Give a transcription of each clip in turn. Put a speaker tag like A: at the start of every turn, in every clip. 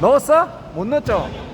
A: 넣었어? 못 넣었죠?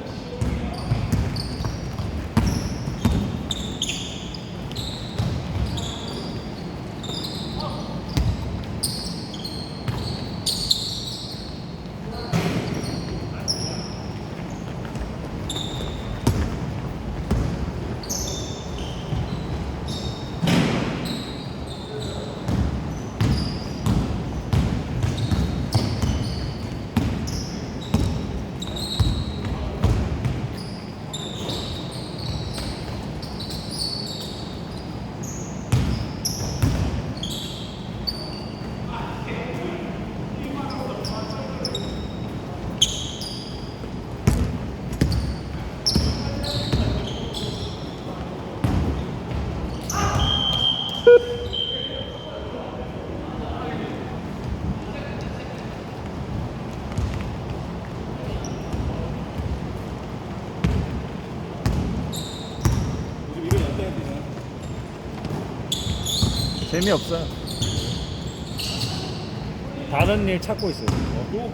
A: 재미없어요. 다른 일 찾고 있어요.
B: 어, 또?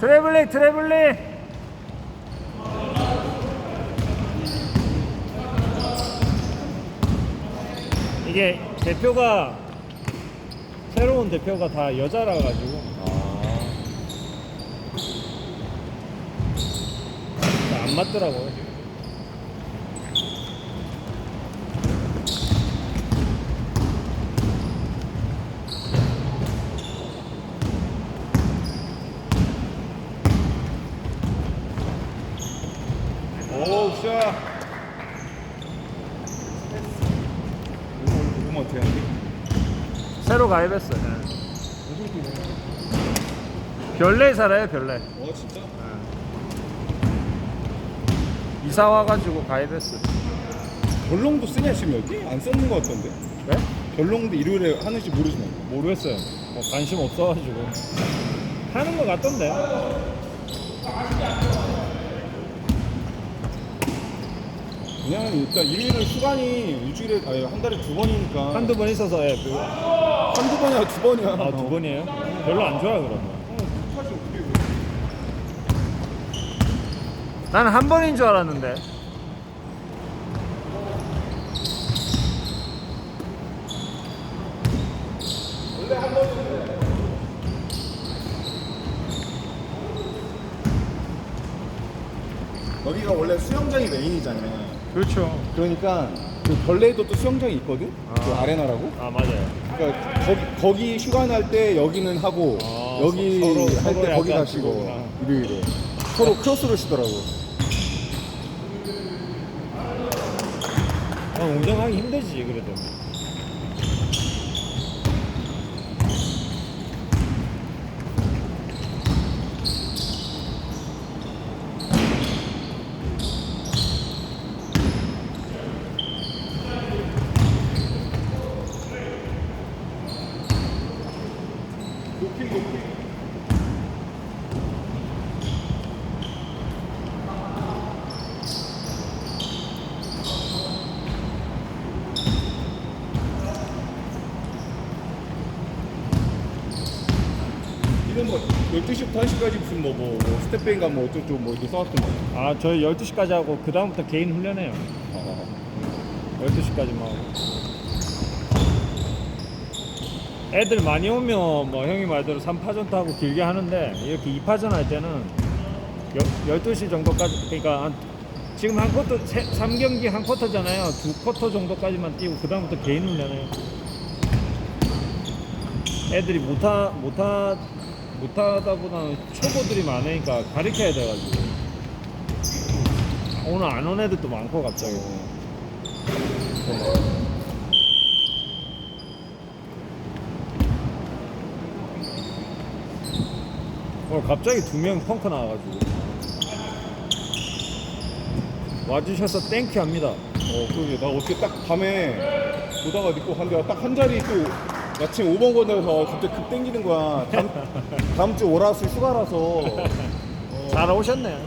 A: 트래블링 트래블링 이게 대표가 새로운 대표가 다 여자라 가지고 안 맞더라고요.
B: 오우, 샤. 이거, 이거 어떻게 하는데?
A: 새로 가입했어요. 네. 별내에 살아요, 별내.
B: 어, 진짜?
A: 이사 와가지고 가입했어요.
B: 별롱도 쓰냐, 지금 여기? 안 썼는 것 같던데?
A: 네?
B: 별롱도 일요일에 하는지 모르지 만.
A: 모르겠어요. 뭐 관심 없어가지고 하는 것 같던데.
B: 그냥 일단 일요일은 휴관이 일주일에, 아니, 한 달에 두 번이니까.
A: 한두 번 있어서 예, 그-
B: 한두 번이야, 두 번이야.
A: 아, 두 번이에요? 별로 안 좋아요, 그러면. 나는 한 번인 줄 알았는데.
B: 여기가 원래 수영장이 메인이잖아요.
A: 그렇죠.
B: 그러니까 그 벌레도 또 수영장이 있거든? 그
A: 아.
B: 아레나라고?
A: 아, 맞아요.
B: 그러니까 거기, 거기 휴가 날 때 여기는 하고
A: 아,
B: 여기
A: 서- 서로-
B: 할
A: 서로
B: 때 거기
A: 약간
B: 가시고
A: 그거구나.
B: 일요일에 서로 크로스를 쓰더라고.
A: 아, 운전하기 힘들지, 그래도.
B: 뭐 12시부터 1시까지 무슨 뭐, 뭐, 뭐 스텝뱅가 뭐 어쩌고 뭐 이렇게 써놨던 거
A: 아, 저희 12시까지 하고, 그다음부터 개인 훈련해요.
B: 아,
A: 12시까지만 하고. 애들 많이 오면 뭐 형이 말대로 3파전 타고 길게 하는데 이렇게 2파전 할 때는 여, 12시 정도까지 그러니까 한, 지금 한 쿼터 3경기 한 쿼터잖아요. 두 쿼터 정도까지만 뛰고 그다음부터 개인 훈련해요. 애들이 못하 못하 못하다 보다는 초보들이 많으니까 가르쳐야 돼가지고. 오늘 안 온 애들도 많고 갑자기. 오늘 갑자기 두 명 펑크 나와가지고. 와주셔서 땡큐 합니다.
B: 어, 그러게. 나 어떻게 딱 밤에 보다가 니꺼 한데 딱한 자리 또 아침 5번 건너서 갑자기 급 땡기는 거야. 다음, 다음 주 오라수 휴가라서.
A: 잘 오셨네요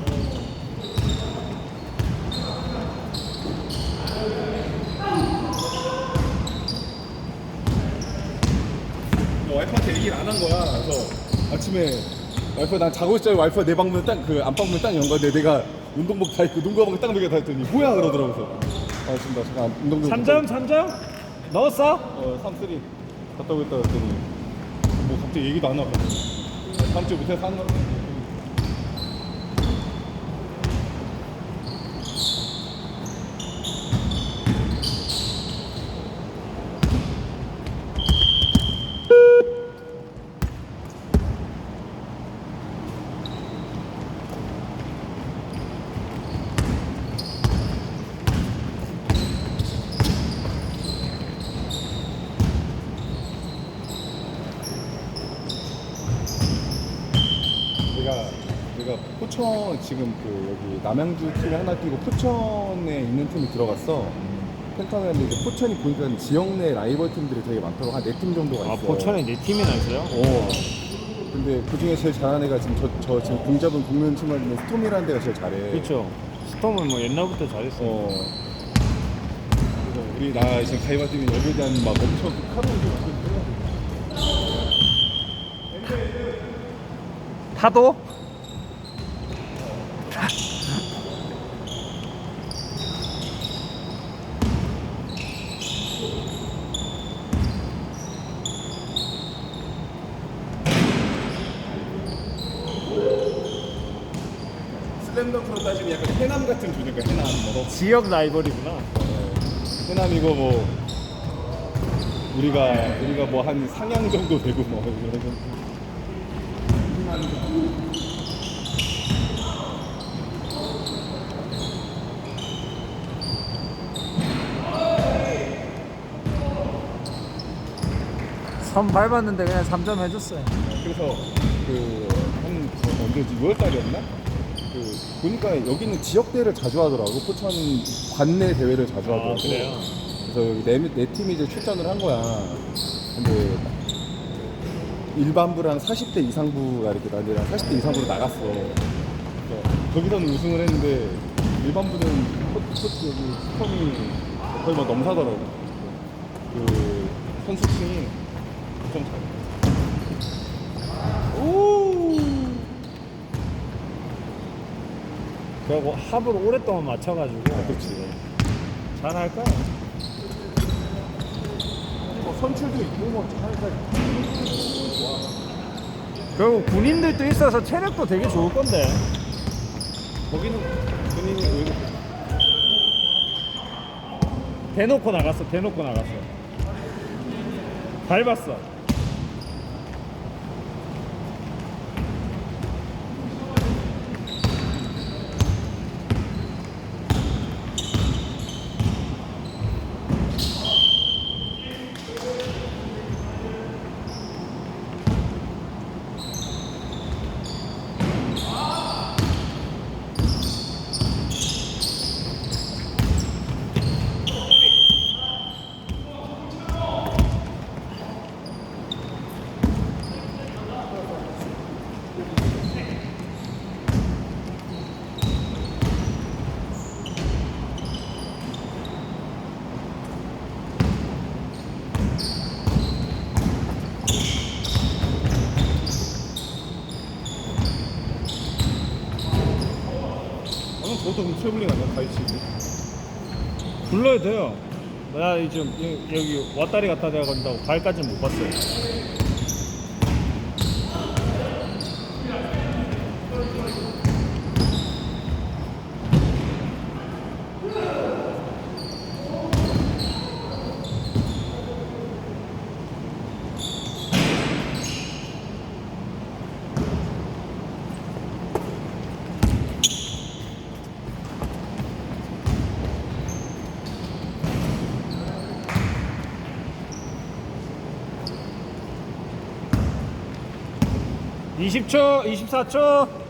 B: 뭐 와이프한테 얘기를 안 한 거야. 그래서 아침에 와이프 난 자고 있자 와이프가 내 방문 딱그 안방문 딱 연거데 내가 운동복 다 입고 농구복 딱 먹여 다 했더니 뭐야 그러더라고서 아 지금 나 잠깐 운동복
A: 3점 3점 넣었어?
B: 어 3, 3 갔다 오겠다 했더니 뭐 갑자기 얘기도 안 하고 다음 주에 못해서 하는 거 내가 내가 지금 그 여기 남양주 팀에 하나 뛰고 포천에 있는 팀이 들어갔어. 했는데 이제 포천이 보니까 지역 내 라이벌 팀들이 되게 많더라고 한 네 팀 정도가 있어.
A: 아 포천에 네 팀이나 있어요?
B: 어. 근데 그 중에 제일 잘하는 애가 지금 저, 저 지금 공 잡은 국면 팀을 있는 스톰이라는 데가 제일 잘해.
A: 그렇죠 스톰은 뭐 옛날부터 잘했어요
B: 어. 그래서 우리 나 지금 가이바 팀이 여기에 대한 막 엄청 그 카드를 좀
A: 파도?
B: 슬램덩크로 따지면 약간 해남 같은 존재가 해남. 뭐.
A: 지역 라이벌이구나.
B: 해남 이거 뭐 우리가 우리가 뭐 한 상향 정도 되고 뭐 이런
A: 선 밟았는데 그냥 3점 해줬어요
B: 그래서 그한 언제지 6월달이었나? 그 보니까 여기는 지역대회를 자주 하더라고 포천 관내 대회를 자주
A: 아
B: 하더라고.
A: 그래요?
B: 그래서 여기 내, 내 팀이 이제 출전을 한 거야. 근데 일반부랑 40대 이상부가 이렇게 나한테랑 40대 이상부로 나갔어. 그래서 거기서는 우승을 했는데 일반부는 코, 코, 여기 스톰이 거의 막 넘사더라고. 그 선수층이 엄청 잘해.
A: 그리고 합을 오랫동안 맞춰가지고.
B: 그렇지.
A: 잘할 거야
B: 뭐 선출도 있고 뭐 잘잘
A: 그리고 군인들도 있어서 체력도 되게 좋을 건데.
B: 거기는 본인이 왜
A: 대놓고 나갔어 대놓고 나갔어. 밟았어
B: 트래블링 아니야? 가이치
A: 불러야 돼요. 나 지금 여- 여기 왔다리 갔다 대야 간다고 발까지는 못 봤어요 (20초) (24초)